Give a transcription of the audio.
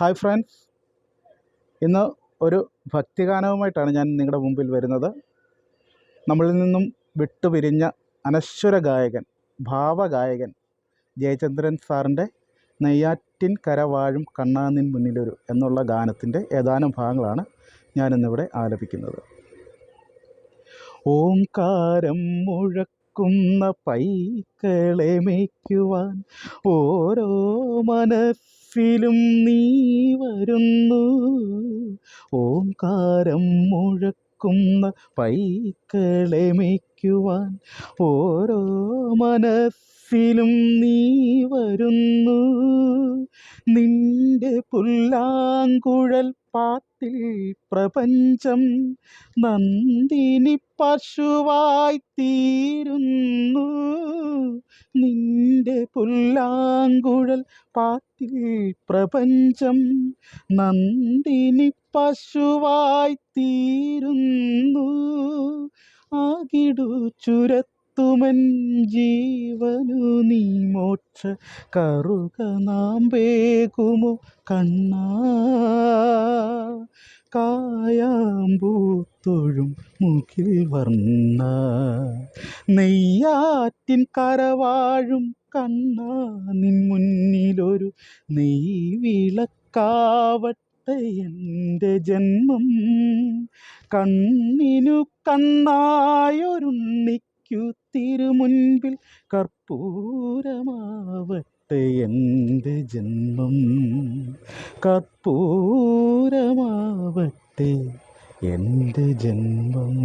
Hi friends ഇന്ന് ഒരു ഭക്തിഗാനവുമായിട്ടാണ് ഞാൻ നിങ്ങളുടെ മുമ്പിൽ വരുന്നത്. നമ്മളിൽ നിന്നും വിട്ടുപിരിഞ്ഞ അനശ്വര ഗായകൻ ഭാവഗായകൻ ജയചന്ദ്രൻ സാറിന്റെ നെയ്യാറ്റിൻ കരവാഴും കണ്ണാനിൻ മുന്നിലൊരു എന്നുള്ള ഗാനത്തിന്റെ ഏതാനും ഭാഗങ്ങളാണ് ഞാനിന്നിവിടെ ആലപിക്കുന്നത്. ഓംകാരം മുഴക്കുന്ന പൈക്കളെ മേയ്ക്കുവാൻ ഓരോ മനസ്സിലും നീ വരുന്നു. ഓംകാരം മുഴക്കുന്ന പൈക്കളെ മേയ്ക്കുവാൻ ഓരോ മനസ്സിലും നീ വരുന്നു. നിന്റെ പുല്ലാങ്കുഴൽ പാട്ടിൽ പ്രപഞ്ചം നന്ദിനി പശുവായി തീരുന്നു പുല്ലാങ്കുഴൽ പാട്ടിൽ പ്രപഞ്ചം നന്ദിനി പശുവായി തീരുന്നു. ആകിടു ചുരത്തുമൻ ജീവനു നീ മോക്ഷ കറുക നാം വേകുമോ കണ്ണാ. കായാമ്പൂത്തൊഴും മൂക്കിൽ വർണ. നെയ്യാറ്റിൻ കരവാഴും കണ്ണ. നിൻ മുന്നിലൊരു നെയ് വിളക്കാവട്ടെ എന്റെ ജന്മം. കണ്ണിനു കണ്ണായൊരുണ്ണിക്കു തിരുമുൻപിൽ കർപ്പൂരമാവട്ടെ എന്റെ ജന്മം. കർപ്പൂരമാവട്ടെ എന്റെ ജന്മം?